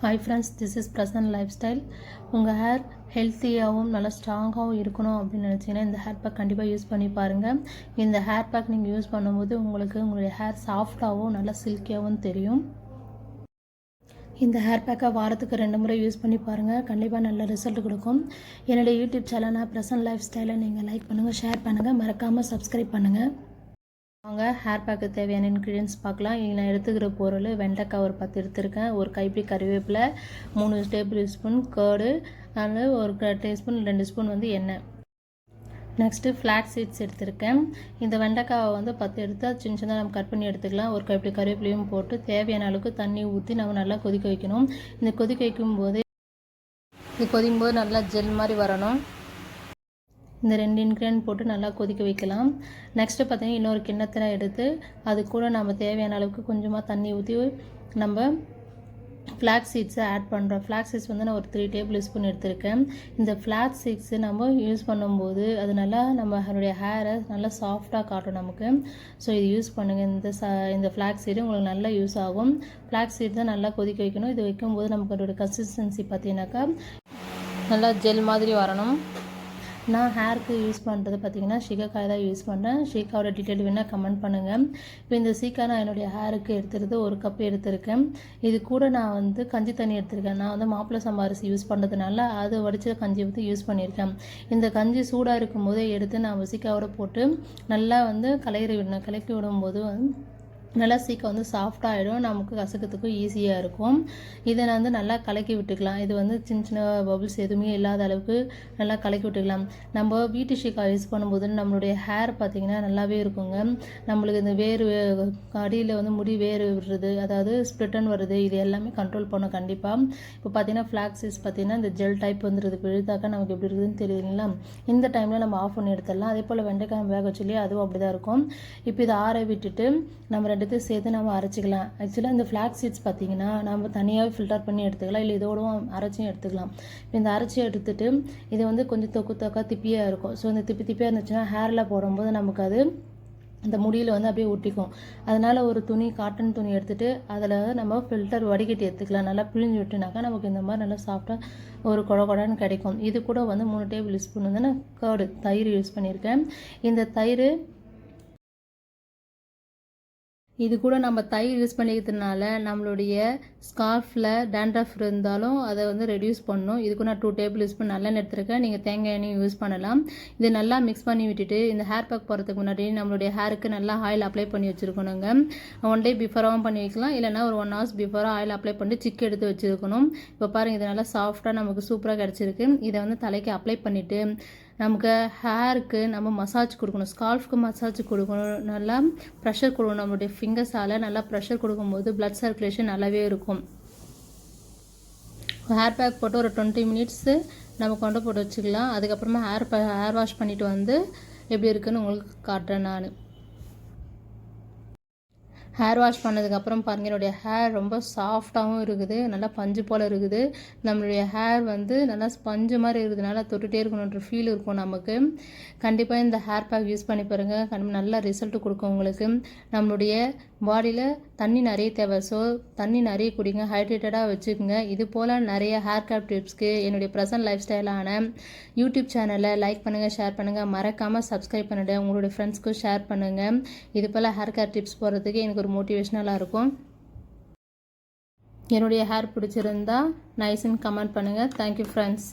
Hi friends this is present life style உங்கள் hair ஹெல்த்தியாகவும் நல்லா ஸ்ட்ராங்காகவும் இருக்கணும் அப்படின்னு நினச்சிங்கன்னா இந்த ஹேர் பேக் கண்டிப்பாக யூஸ் பண்ணி பாருங்கள் இந்த ஹேர் பேக் நீங்கள் யூஸ் பண்ணும்போது உங்களுக்கு உங்களுடைய ஹேர் சாஃப்டாகவும் நல்லா சில்கியாகவும் தெரியும். இந்த ஹேர் பேக்கை வாரத்துக்கு ரெண்டு முறை யூஸ் பண்ணி பாருங்கள் கண்டிப்பாக நல்ல ரிசல்ட் கொடுக்கும். என்னுடைய யூடியூப் சேனலாக ப்ரெசன்ட் லைஃப் ஸ்டைலை நீங்கள் லைக் பண்ணுங்கள் ஷேர் பண்ணுங்கள் மறக்காமல் சப்ஸ்கிரைப் பண்ணுங்கள் வாங்க ஹேர் பேக்கு தேவையான இன்க்ரீடியன்ஸ் பார்க்கலாம். இங்கே நான் எடுத்துக்கிற பொருள் வெண்டைக்காய் ஒரு பத்து எடுத்திருக்கேன். ஒரு கைப்பிடி கறிவேப்பிலை மூணு டேபிள் ஸ்பூன் கேர்டு அது ஒரு டீஸ்பூன் ரெண்டு ஸ்பூன் வந்து எண்ணெய். நெக்ஸ்ட்டு ஃப்ளாக் சீட்ஸ் எடுத்திருக்கேன். இந்த வெண்டைக்காவை வந்து பத்து எடுத்து சின்ன சின்னதாக நம்ம கட் பண்ணி எடுத்துக்கலாம். ஒரு கைப்பிடி கருவேப்பிலையும் போட்டு தேவையான அளவுக்கு தண்ணி ஊற்றி நம்ம நல்லா கொதிக்க வைக்கணும். இந்த கொதிக்க வைக்கும் போது இது கொதிக்கும் போது நல்லா ஜெல் மாதிரி வரணும். இந்த ரெண்டு இன்க்ரீடியன்ட் போட்டு நல்லா கொதிக்க வைக்கலாம். நெக்ஸ்ட்டு பார்த்தீங்கன்னா இன்னொரு கிண்ணத்தில் எடுத்து அது கூட நம்ம தேவையான அளவுக்கு கொஞ்சமாக தண்ணி ஊற்றி நம்ம ஃப்ளாக் சீட்ஸை ஆட் பண்ணுறோம் ஃப்ளாக் சீட்ஸ் வந்து நான் ஒரு த்ரீ டேபிள் ஸ்பூன் எடுத்திருக்கேன். இந்த ஃப்ளாக் சீட்ஸு நம்ம யூஸ் பண்ணும்போது அது நல்லா நம்ம அதனுடைய ஹேரை நல்லா சாஃப்டாக காட்டும் நமக்கு. ஸோ இது யூஸ் பண்ணுங்கள் இந்த ச இந்த ஃப்ளாக் சீடு உங்களுக்கு நல்லா யூஸ் ஆகும். ஃப்ளாக் சீட் தான் நல்லா கொதிக்க வைக்கணும். இது வைக்கும்போது நமக்கு அதோடய கன்சிஸ்டன்சி பார்த்தீங்கன்னாக்கா நல்லா ஜெல் மாதிரி வரணும். நான் ஹேருக்கு யூஸ் பண்ணுறது பார்த்தீங்கன்னா ஷிகாக்காய் தான் யூஸ் பண்ணுறேன் ஷீக்காவோட டீட்டெயில் வேணால் கமெண்ட் பண்ணுங்கள் இப்போ இந்த சீக்கா நான் என்னுடைய ஹேருக்கு எடுத்துருது ஒரு கப் எடுத்திருக்கேன். இது கூட நான் வந்து கஞ்சி தண்ணி எடுத்திருக்கேன். நான் வந்து மாப்பிள்ளை சம்பாரிசி யூஸ் பண்ணுறதுனால அது வடித்த கஞ்சி வந்து யூஸ் பண்ணியிருக்கேன். இந்த கஞ்சி சூடாக இருக்கும் போதே எடுத்து நான் சீக்காவோட போட்டு நல்லா வந்து கலையிற விடணும். கலக்கி விடும்போது நல்லா சீக்கிரம் வந்து சாஃப்டாகிடும் நமக்கு கசக்கிறதுக்கும் ஈஸியாக இருக்கும். இதை நான் வந்து நல்லா கலக்கி விட்டுக்கலாம். இது வந்து சின்ன சின்ன பபுள்ஸ் எதுவுமே இல்லாத அளவுக்கு நல்லா கலக்கி விட்டுக்கலாம். நம்ம வீட்டு ஷீக்கா யூஸ் பண்ணும்போது நம்மளுடைய ஹேர் பார்த்திங்கன்னா நல்லாவே இருக்குங்க. நம்மளுக்கு இந்த வேறு அடியில் வந்து முடி வேறு விடுறது அதாவது ஸ்ப்ளிட்டன் வருது இது எல்லாமே கண்ட்ரோல் பண்ணும் கண்டிப்பாக இப்போ பார்த்தீங்கன்னா ஃப்ளாக்ஸிஸ் பார்த்தீங்கன்னா இந்த ஜெல் டைப் வந்துடுது. விழுத்தாக்கா நமக்கு எப்படி இருக்குதுன்னு தெரியுதுங்களா? இந்த டைமில் நம்ம ஆஃப் பண்ணி எடுத்துடலாம். அதே போல் வெண்டைக்காய் வேக வச்சுலேயே அதுவும் அப்படி தான் இருக்கும். இப்போ இதை ஆற விட்டுட்டு நம்ம ரெண்டு எடுத்து சேர்த்து நம்ம அரைச்சிக்கலாம். ஆக்சுவலாக இந்த ஃப்ளாக் சீட்ஸ் பார்த்தீங்கன்னா நம்ம தனியாகவே ஃபில்டர் பண்ணி எடுத்துக்கலாம். இல்லை இதோடவும் அரைச்சியும் எடுத்துக்கலாம். இப்போ இந்த அரைச்சி எடுத்துட்டு இது வந்து கொஞ்சம் தொக்கு தொக்கா திப்பியாக இருக்கும். ஸோ இந்த திப்பி திப்பியாக இருந்துச்சுன்னா ஹேரில் போடும்போது நமக்கு அது அந்த முடியில் வந்து அப்படியே ஒட்டிக்கும். அதனால் ஒரு துணி காட்டன் துணி எடுத்துகிட்டு அதில் நம்ம ஃபில்டர் வடிகட்டி எடுத்துக்கலாம். நல்லா பிழிஞ்சு விட்டுனாக்கா நமக்கு இந்த மாதிரி நல்லா சாஃப்டாக ஒரு குட குடன்னு கிடைக்கும். இது கூட வந்து மூணு டேபிள் ஸ்பூன் வந்து நான் கேர்டு தயிர் யூஸ் பண்ணியிருக்கேன். இந்த தயிர் இது கூட நம்ம தயிர் யூஸ் பண்ணிக்கிறதுனால நம்மளுடைய ஸ்கார்ஃபில் டேண்ட்ரஃப் இருந்தாலும் அதை வந்து ரெடியூஸ் பண்ணணும் இதுக்கு நான் டூ டேபிள் யூஸ் பண்ணி நல்லெண்ணெய் எடுத்துருக்கேன். நீங்கள் தேங்காய் எண்ணெயும் யூஸ் பண்ணலாம். இது நல்லா மிக்ஸ் பண்ணி விட்டுட்டு இந்த ஹேர் பேக் போகிறதுக்கு முன்னாடி நம்மளுடைய ஹேருக்கு நல்லா ஆயில் அப்ளை பண்ணி வச்சுருக்கணுங்க. ஒன் டே பிஃபோராகவும் பண்ணி வைக்கலாம். இல்லைனா ஒரு ஒன் ஹவர்ஸ் பிஃபோராக ஆயில் அப்ளை பண்ணி சிக்கு எடுத்து வச்சுருக்கணும். இப்போ பாருங்கள் இது நல்லா சாஃப்டாக நமக்கு சூப்பராக கிடச்சிருக்கு. இதை வந்து தலைக்கு அப்ளை பண்ணிவிட்டு நமக்கு ஹேருக்கு நம்ம மசாஜ் கொடுக்கணும் ஸ்கால்ஃப்க்கு மசாஜ் கொடுக்கணும் நல்லா ப்ரெஷர் கொடுக்கணும். நம்மளுடைய ஃபிங்கர்ஸால் நல்லா ப்ரெஷர் கொடுக்கும்போது ப்ளட் சர்க்குலேஷன் நல்லாவே இருக்கும். ஹேர் பேக் போட்டு ஒரு டுவெண்ட்டி மினிட்ஸு நம்ம கொண்டு போட்டு வச்சுக்கலாம். அதுக்கப்புறமா ஹேர் ஹேர் வாஷ் பண்ணிவிட்டு வந்து எப்படி இருக்குன்னு உங்களுக்கு காட்டுறேன் நான். ஹேர் வாஷ் பண்ணதுக்கப்புறம் பாருங்கள் என்னுடைய ஹேர் ரொம்ப சாஃப்டாகவும் இருக்குது. நல்லா பஞ்சு போல் இருக்குது. நம்மளுடைய ஹேர் வந்து நல்லா ஸ்பஞ்சு மாதிரி இருக்கிறதுனால தொட்டுகிட்டே இருக்கணுன்ற ஃபீல் இருக்கும் நமக்கு. கண்டிப்பாக இந்த ஹேர் பேக் யூஸ் பண்ணி பாருங்கள் கண்டிப்பாக நல்ல ரிசல்ட் கொடுக்கும் உங்களுக்கு. நம்மளுடைய பாடியில் தண்ணி நிறைய தேவை. ஸோ தண்ணி நிறைய குடிங்க ஹைட்ரேட்டடாக வச்சுக்கோங்க. இது போல் நிறைய ஹேர் கேர் டிப்ஸ்க்கு என்னுடைய ப்ரெசன்ட் லைஃப் ஸ்டைலான யூடியூப் சேனலை லைக் பண்ணுங்கள் ஷேர் பண்ணுங்கள் மறக்காமல் சப்ஸ்கிரைப் பண்ணிவிடுங்க உங்களுடைய ஃப்ரெண்ட்ஸ்க்கும் ஷேர் பண்ணுங்கள் இது போல் ஹேர் கேர் டிப்ஸ் போகிறதுக்கு எனக்கு ஒரு மோட்டிவேஷ்னலாக இருக்கும். என்னுடைய ஹேர் பிடிச்சிருந்தா நைஸ்ன்னு கமெண்ட் பண்ணுங்கள் தேங்க்யூ ஃப்ரெண்ட்ஸ்